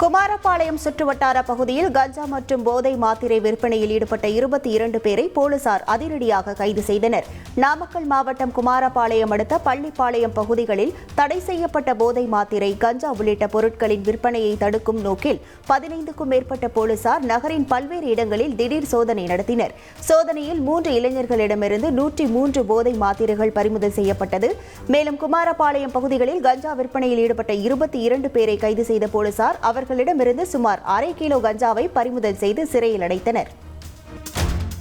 குமாரபாளையம் சுற்றுவட்டார பகுதியில் கஞ்சா மற்றும் போதை மாத்திரை விற்பனையில் ஈடுபட்ட இருபத்தி இரண்டு பேரை போலீசார் அதிரடியாக கைது செய்தனர். நாமக்கல் மாவட்டம் குமாரபாளையம் அடுத்த பள்ளிப்பாளையம் பகுதிகளில் தடை செய்யப்பட்ட போதை மாத்திரை கஞ்சா உள்ளிட்ட பொருட்களின் விற்பனையை தடுக்கும் நோக்கில் பதினைந்துக்கும் மேற்பட்ட போலீசார் நகரின் பல்வேறு இடங்களில் திடீர் சோதனை நடத்தினர். சோதனையில் மூன்று இளைஞர்களிடமிருந்து நூற்றி மூன்று போதை மாத்திரைகள் பறிமுதல் செய்யப்பட்டது. மேலும் குமாரபாளையம் பகுதிகளில் கஞ்சா விற்பனையில் ஈடுபட்ட இருபத்தி இரண்டு பேரை கைது செய்த போலீசார் அவர் அவர்களிடமிருந்து சுமார் அரை கிலோ கஞ்சாவை பறிமுதல் செய்து சிறையில் அடைத்தனர்.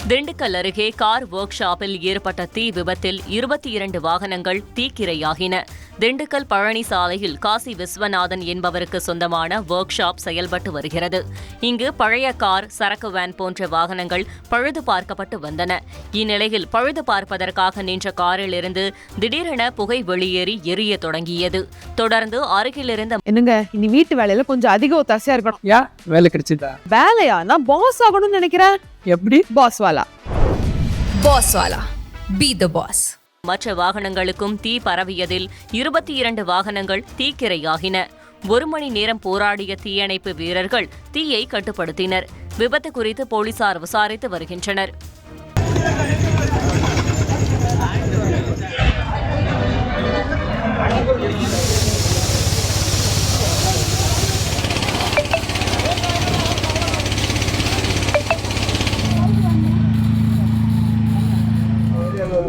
திண்டுக்கல் அருகே கார் ஒர்க் ஷாப்பில் ஏற்பட்ட தீ விபத்தில் இருபத்தி இரண்டு வாகனங்கள் தீக்கிரையாகின. திண்டுக்கல் பழனி சாலையில் காசி விஸ்வநாதன் என்பவருக்கு சொந்தமான ஒர்க் ஷாப் செயல்பட்டு வருகிறது. இங்கு பழைய கார் சரக்கு வேன் போன்ற வாகனங்கள் பழுது பார்க்கப்பட்டு வந்தன. இந்நிலையில் பழுது பார்ப்பதற்காக நின்ற காரிலிருந்து திடீரென புகை வெளியேறி எரிய தொடங்கியது. தொடர்ந்து அருகிலிருந்த என்னங்க இனி வீட்டு வேலையில கொஞ்சம் அதிக ஒத்தாசையா இருக்கணும். ஏன் வேலை கிடைச்சிதா? வேலையா நான் பாஸ் ஆகணும்னு நினைக்கிறேன். எப்படி? Boss wala. Boss Wala. Be the boss. மற்ற வாகனங்களுக்கும் தீ பரவியதில் இருபத்தி இரண்டு வாகனங்கள் தீக்கிரையாகின. ஒரு மணி நேரம் போராடிய தீயணைப்பு வீரர்கள் தீயை கட்டுப்படுத்தினர். விபத்து குறித்து போலீசார் விசாரித்து வருகின்றனர்.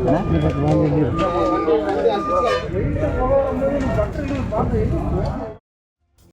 வாங்க